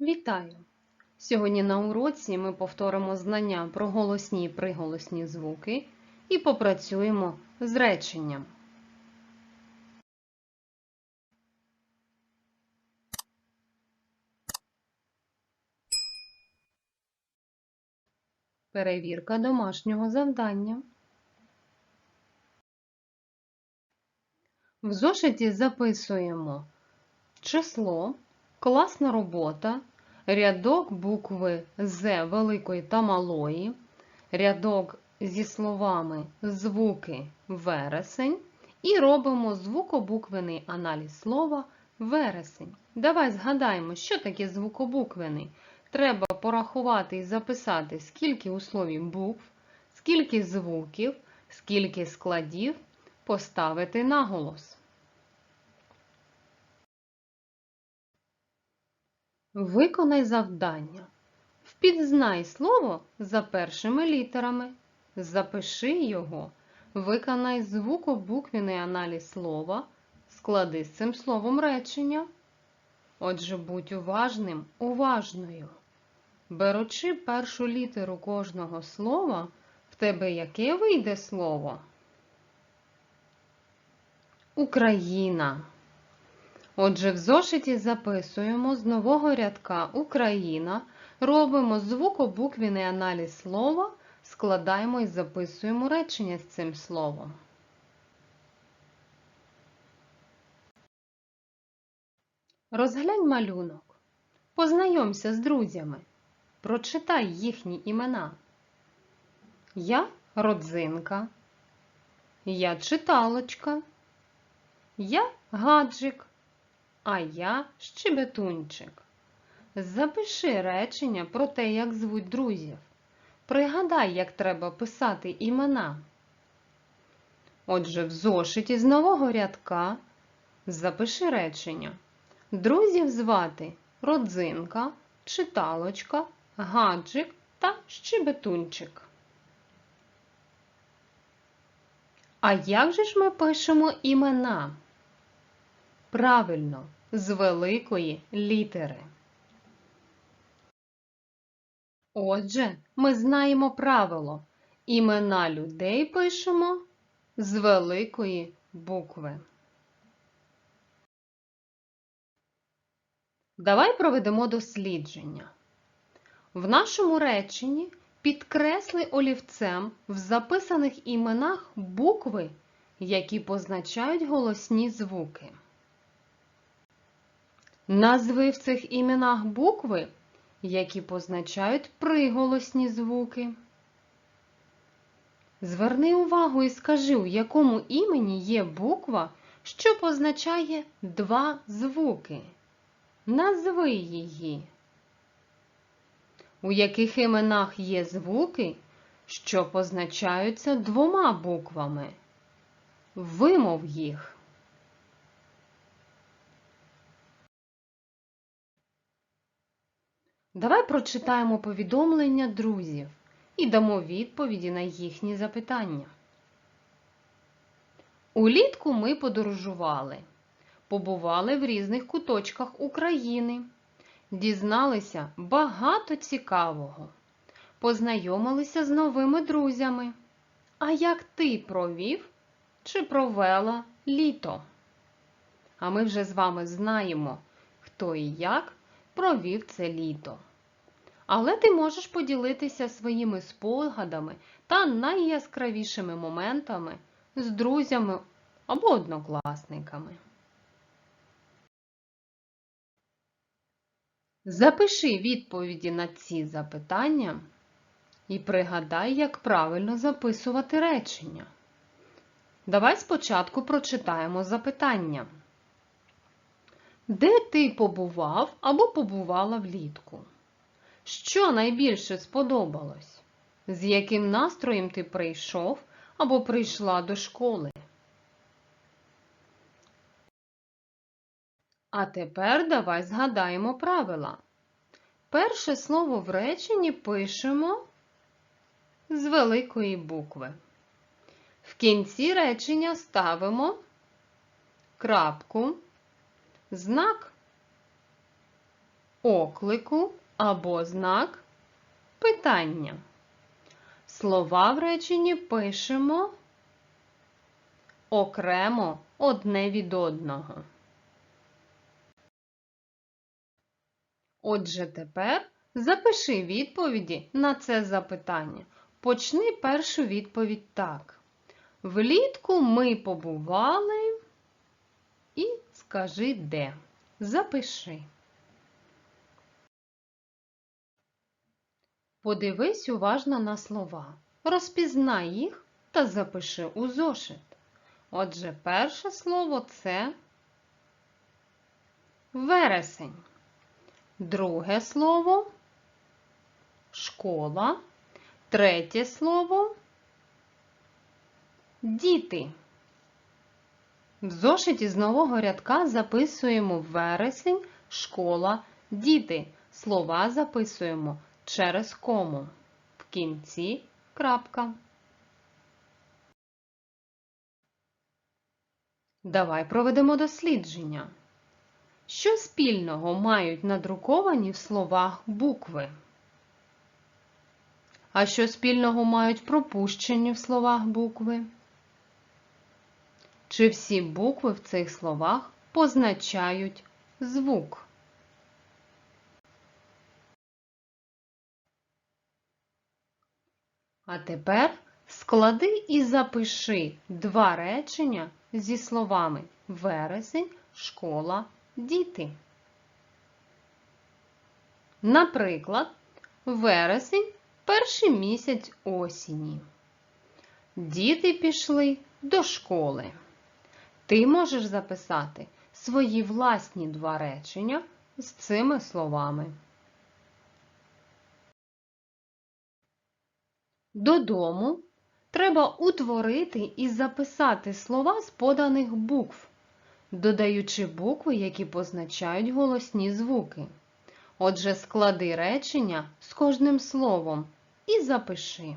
Вітаю! Сьогодні на уроці ми повторимо знання про голосні і приголосні звуки і попрацюємо з реченням. Перевірка домашнього завдання. В зошиті записуємо число, класна робота, рядок букви З великої та малої, рядок зі словами звуки вересень і робимо звукобуквений аналіз слова вересень. Давай згадаємо, що таке звукобуквений. Треба порахувати і записати, скільки у слові букв, скільки звуків, скільки складів, поставити наголос. Виконай завдання. Впізнай слово за першими літерами. Запиши його. Виконай звукобуквений аналіз слова. Склади з цим словом речення. Отже, будь уважним, уважною. Беручи першу літеру кожного слова, в тебе яке вийде слово? Україна. Отже, в зошиті записуємо з нового рядка Україна, робимо звукобуквений аналіз слова, складаємо і записуємо речення з цим словом. Розглянь малюнок. Познайомся з друзями. Прочитай їхні імена. Я родзинка. Я читалочка. Я гаджик. А я щебетунчик. Запиши речення про те, як звуть друзів. Пригадай, як треба писати імена. Отже, в зошиті з нового рядка запиши речення. Друзів звати родзинка, читалочка, гаджик та щебетунчик. А як же ж ми пишемо імена? Правильно, з великої літери. Отже, ми знаємо правило. Імена людей пишемо з великої букви. Давай проведемо дослідження. В нашому реченні підкресли олівцем в записаних іменах букви, які позначають голосні звуки. Назви в цих іменах букви, які позначають приголосні звуки. Зверни увагу і скажи, у якому імені є буква, що позначає два звуки. Назви її. У яких іменах є звуки, що позначаються двома буквами. Вимов їх. Давай прочитаємо повідомлення друзів і дамо відповіді на їхні запитання. Улітку ми подорожували, побували в різних куточках України, дізналися багато цікавого, познайомилися з новими друзями. А як ти провів чи провела літо? А ми вже з вами знаємо, хто і як провів це літо. Але ти можеш поділитися своїми спогадами та найяскравішими моментами з друзями або однокласниками. Запиши відповіді на ці запитання і пригадай, як правильно записувати речення. Давай спочатку прочитаємо запитання. Де ти побував або побувала влітку? Що найбільше сподобалось? З яким настроєм ти прийшов або прийшла до школи? А тепер давай згадаємо правила. Перше слово в реченні пишемо з великої букви. В кінці речення ставимо крапку знак оклику або знак питання. Слова в реченні пишемо окремо одне від одного. Отже, тепер запиши відповіді на це запитання. Почни першу відповідь так. Влітку ми побували і скажи де. Запиши. Подивись уважно на слова. Розпізнай їх та запиши у зошит. Отже, перше слово це вересень. Друге слово школа. Третє слово діти. В зошиті з нового рядка записуємо вересень, школа, діти. Слова записуємо через кому. В кінці крапка. Давай проведемо дослідження. Що спільного мають надруковані в словах букви? А що спільного мають пропущені в словах букви? Чи всі букви в цих словах позначають звук? А тепер склади і запиши два речення зі словами вересень, школа, діти. Наприклад, вересень перший місяць осені. Діти пішли до школи. Ти можеш записати свої власні два речення з цими словами. Додому треба утворити і записати слова з поданих букв, додаючи букви, які позначають голосні звуки. Отже, склади речення з кожним словом і запиши.